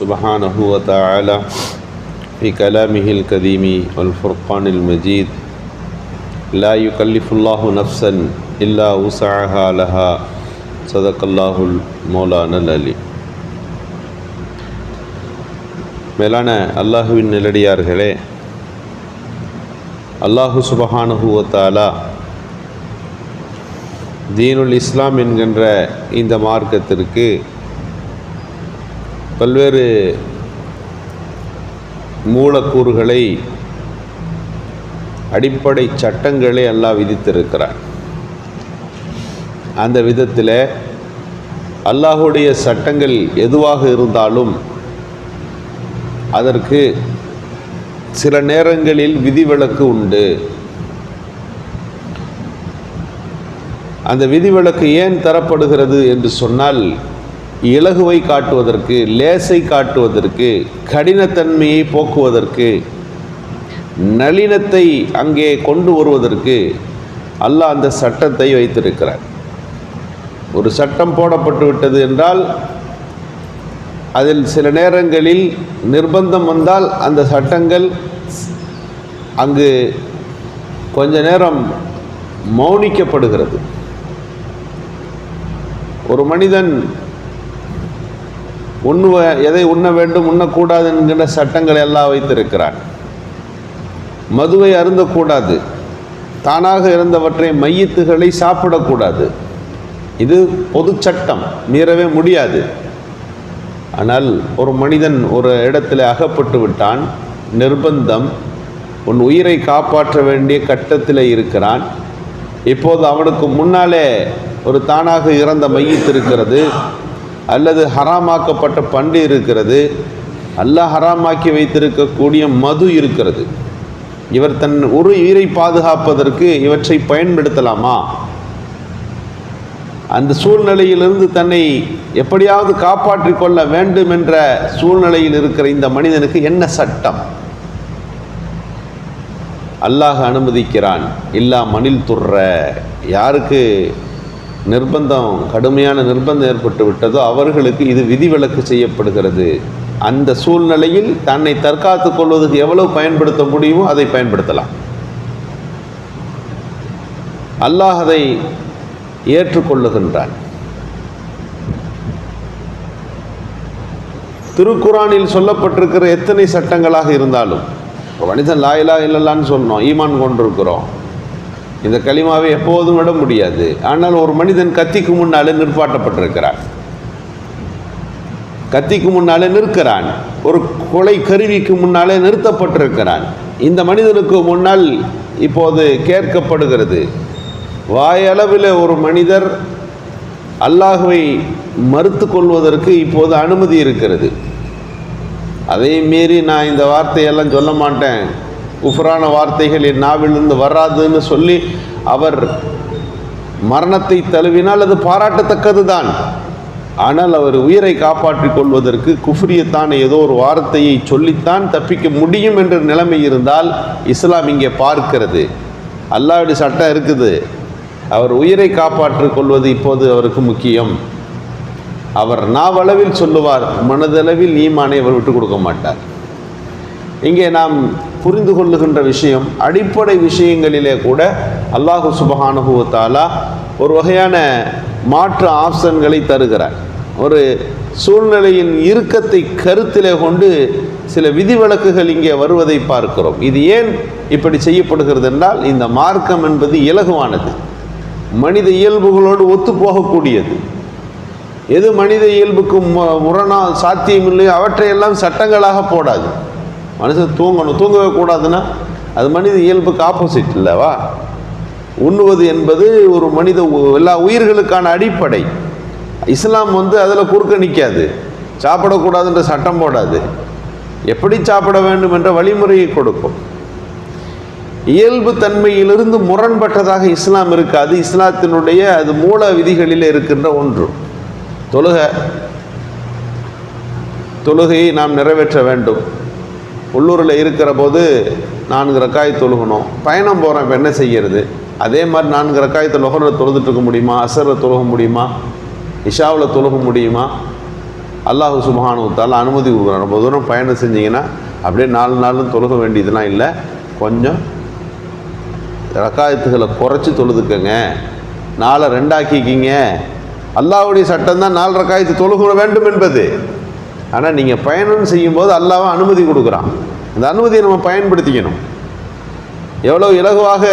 سبحانه وتعالى في كلامه الكريم والفرقان المجيد لا يكلف الله نفسا إلا وسعها لها صدق الله المولانا العلي மேலான அல்லாஹுவின் நிலடியார்களே அல்லாஹு சுபஹானுஹுவத்தாலா தீனுல் இஸ்லாம் என்கின்ற இந்த மார்க்கத்திற்கு பல்வேறு மூலக்கூறுகளை அடிப்படை சட்டங்களை அல்லாஹ் விதித்திருக்கிறார் அந்த விதத்தில் அல்லாஹுடைய சட்டங்கள் எதுவாக இருந்தாலும் அதற்கு சில நேரங்களில் விதிவிலக்கு உண்டு. அந்த விதிவிலக்கு ஏன் தரப்படுகிறது என்று சொன்னால் இலகுவை காட்டுவதற்கு லேசை காட்டுவதற்கு கடினத்தன்மையை போக்குவதற்கு நளினத்தை அங்கே கொண்டு வருவதற்கு அல்லாஹ் அந்த சட்டத்தை வைத்திருக்கிறார். ஒரு சட்டம் போடப்பட்டு விட்டது என்றால் அதில் சில நேரங்களில் நிர்பந்தம் வந்தால் அந்த சட்டங்கள் அங்கு கொஞ்ச நேரம் மௌனிக்கப்படுகிறது. ஒரு மனிதன் உண்ணுவ எதை உண்ண வேண்டும் உண்ணக்கூடாது என்கின்ற சட்டங்களை எல்லாம் வைத்திருக்கிறான். மதுவை அருந்தக்கூடாது. தானாக இருந்தவற்றை மையத்துகளை சாப்பிடக்கூடாது. இது பொது சட்டம் மீறவே முடியாது. ஆனால் ஒரு மனிதன் ஒரு இடத்துல அகப்பட்டு விட்டான் நிர்பந்தம் உன் உயிரை காப்பாற்ற வேண்டிய கட்டத்தில் இருக்கிறான். இப்போது அவனுக்கு முன்னாலே ஒரு தானாக இறந்த மையத்து இருக்கிறது அல்லது ஹராமாக்கப்பட்ட பண்டு இருக்கிறது அல்லாஹ் ஹராமாக்கி வைத்திருக்கக்கூடிய மது இருக்கிறது. இவர் தன் ஒரு உயிரை பாதுகாப்பதற்கு இவற்றை பயன்படுத்தலாமா? அந்த சூழ்நிலையிலிருந்து தன்னை எப்படியாவது காப்பாற்றிக் கொள்ள வேண்டும் என்ற சூழ்நிலையில் இருக்கிற இந்த மனிதனுக்கு என்ன சட்டம்? அல்லாஹ் அனுமதிக்கிறான் இல்லா மணில் துற யாருக்கு நிர்பந்தம் கடுமையான நிர்பந்தம் ஏற்பட்டு விட்டதோ அவர்களுக்கு இது விதிவிலக்கு செய்யப்படுகிறது. அந்த சூழ்நிலையில் தன்னை தற்காத்துக் கொள்வதற்கு எவ்வளவு பயன்படுத்த முடியுமோ அதை பயன்படுத்தலாம். அல்லாஹ் அதை ஏற்றுக்கொள்ளுகின்றான். திருக்குறானில் சொல்லப்பட்டிருக்கிற எத்தனை சட்டங்களாக இருந்தாலும் மனிதன் லாயிலா இல்லலான்னு சொன்னோம் ஈமான் கொண்டிருக்கிறோம். இந்த களிமாவை எப்போதும் விட முடியாது. ஆனால் ஒரு மனிதன் கத்திக்கு முன்னாலே நிற்பாட்டப்பட்டிருக்கிறான். கத்திக்கு முன்னாலே நிற்கிறான். ஒரு கொலை கருவிக்கு முன்னாலே நிறுத்தப்பட்டிருக்கிறான். இந்த மனிதனுக்கு முன்னால் இப்போது கேட்கப்படுகிறது. வாயளவில் ஒரு மனிதர் அல்லாஹுவை மறுத்து கொள்வதற்கு இப்போது அனுமதி இருக்கிறது. அதை மீறி நான் இந்த வார்த்தையெல்லாம் சொல்ல மாட்டேன். குஃபரான வார்த்தைகள் என் நாவிலிருந்து வராதுன்னு சொல்லி அவர் மரணத்தை தழுவினால் அது பாராட்டத்தக்கது தான் ஆனால் அவர் உயிரை காப்பாற்றிக் கொள்வதற்கு குஃப்ரியத்தான ஏதோ ஒரு வார்த்தையை சொல்லித்தான் தப்பிக்க முடியும் என்ற நிலைமை இருந்தால் இஸ்லாம் இங்கே பார்க்கிறது. அல்லாவுடைய சட்டம் இருக்குது. அவர் உயிரை காப்பாற்றிக் கொள்வது இப்போது அவருக்கு முக்கியம். அவர் நாவளவில் சொல்லுவார் மனதளவில் ஈமானை அவர் விட்டு கொடுக்க மாட்டார். இங்கே நாம் புரிந்து கொள்ளுகின்ற விஷயம் அடிப்படை விஷயங்களிலே கூட அல்லாஹு சுபஹானுபவத்தாலா ஒரு வகையான மாற்று ஆப்ஷன்களை தருகிறார். ஒரு சூழ்நிலையின் இறுக்கத்தை கருத்திலே கொண்டு சில விதிவிலக்குகள் இங்கே வருவதை பார்க்கிறோம். இது ஏன் இப்படி செய்யப்படுகிறது என்றால் இந்த மார்க்கம் என்பது இலகுவானது. மனித இயல்புகளோடு ஒத்து போகக்கூடியது. எது மனித இயல்புக்கு முரணா சாத்தியமில்லையோ அவற்றையெல்லாம் சட்டங்களாக போடாது. மனுஷன் தூங்கணும். தூங்கவே கூடாதுன்னா அது மனித இயல்புக்கு ஆப்போசிட் இல்லவா உண்ணுவது என்பது ஒரு மனித எல்லா உயிர்களுக்கான அடிப்படை. இஸ்லாம் வந்து அதில் குறுக்க நிற்காது. சாப்பிடக்கூடாதுன்ற சட்டம் போடாது. எப்படி சாப்பிட வேண்டும் என்ற வழிமுறையை கொடுக்கும். இயல்பு தன்மையிலிருந்து முரண்பட்டதாக இஸ்லாம் இருக்காது. இஸ்லாத்தினுடைய அது மூல விதிகளில் இருக்கின்ற ஒன்று. தொழுக. தொழுகையை நாம் நிறைவேற்ற வேண்டும். உள்ளூரில் இருக்கிற போது நான்கு ரக்காய் தொழுகணும். பயணம் போகிறோம் இப்போ என்ன செய்கிறது அதே மாதிரி நான்கு ரக்காயத்தை லொஹரில் தொழுதுட்டு இருக்க முடியுமா? அசரில் தொழுக முடியுமா? இஷாவில் தொழுக முடியுமா? அல்லாஹ் சுபஹானுத்தால் அனுமதி கொடுக்குறான். ரொம்ப தூரம் பயணம் செஞ்சீங்கன்னா அப்படியே நாலு நாளும் தொழுக வேண்டியதுலாம் இல்லை. கொஞ்சம் ரக்காயத்துகளை குறைச்சி தொழுதுக்கங்க. நாளை ரெண்டாக்கிக்கிங்க. அல்லாவுடைய சட்டம் தான் நாலு ரக்காயத்து தொழுக வேண்டும் என்பது. ஆனால் நீங்கள் பயணம் செய்யும்போது அல்லாவ அனுமதி கொடுக்குறான். அந்த அனுமதியை நம்ம பயன்படுத்திக்கணும். எவ்வளோ இலகுவாக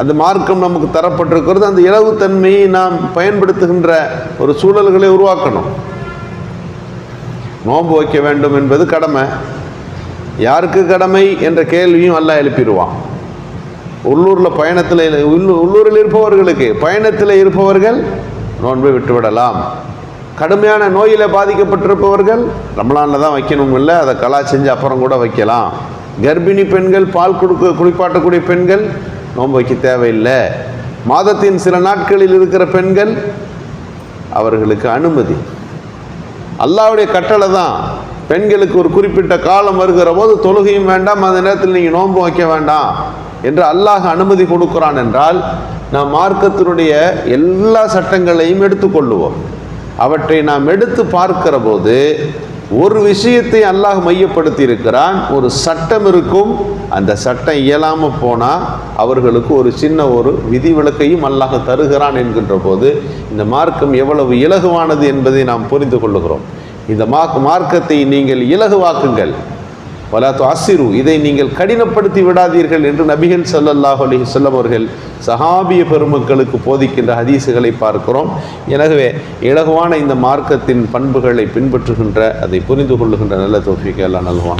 அந்த மார்க்கம் நமக்கு தரப்பட்டிருக்கிறது அந்த இலகுத்தன்மையை நாம் பயன்படுத்துகின்ற ஒரு சூழல்களை உருவாக்கணும். நோன்பு வைக்க வேண்டும் என்பது கடமை. யாருக்கு கடமை என்ற கேள்வியும் அல்லாஹ் எழுப்பிடுவான். உள்ளூரில் பயணத்தில் உள்ளூரில் இருப்பவர்களுக்கு பயணத்தில் இருப்பவர்கள் நோன்பை விட்டுவிடலாம். கடுமையான நோயில் பாதிக்கப்பட்டிருப்பவர்கள் ரமலானில் தான் வைக்கணும் இல்லை அதை கலா செஞ்சு அப்புறம் கூட வைக்கலாம். கர்ப்பிணி பெண்கள் பால் கொடுக்க குளிப்பாட்டக்கூடிய பெண்கள் நோன்பு வைக்க தேவையில்லை. மாதத்தின் சில நாட்களில் இருக்கிற பெண்கள் அவர்களுக்கு அனுமதி. அல்லாவுடைய கட்டளை தான். பெண்களுக்கு ஒரு குறிப்பிட்ட காலம் வருகிற போது தொழுகையும் வேண்டாம் அந்த நேரத்தில் நீங்கள் நோன்பு வைக்க வேண்டாம் என்று அல்லாஹ் அனுமதி கொடுக்கிறான் என்றால் நாம் மார்க்கத்தினுடைய எல்லா சட்டங்களையும் எடுத்துக்கொள்ளுவோம். அவற்றை நாம் எடுத்து பார்க்கிற போது ஒரு விஷயத்தை அல்லாஹ் மையப்படுத்தி இருக்கிறான் ஒரு சட்டம் இருக்கும். அந்த சட்டம் இயலாமல் போனால் அவர்களுக்கு ஒரு சின்ன ஒரு விதிவிலக்கையும் அல்லாஹ் தருகிறான் என்கின்ற போது இந்த மார்க்கம் எவ்வளவு இலகுவானது என்பதை நாம் புரிந்து கொள்ளுகிறோம். இந்த மார்க் மார்க்கத்தை நீங்கள் இலகுவாக்குங்கள். வலாத்து அசிரு இதை நீங்கள் கடினப்படுத்தி விடாதீர்கள் என்று நபிகள் சல்லல்லாஹ் அலி வஸல்லம் அவர்கள் சஹாபிய பெருமக்களுக்கு போதிக்கின்ற ஹதீசுகளை பார்க்கிறோம். எனவே இலகுவான இந்த மார்க்கத்தின் பண்புகளை பின்பற்றுகின்ற அதை புரிந்து கொள்ளுகின்ற நல்ல தோஃபிக்கு எல்லாம் நல்வான்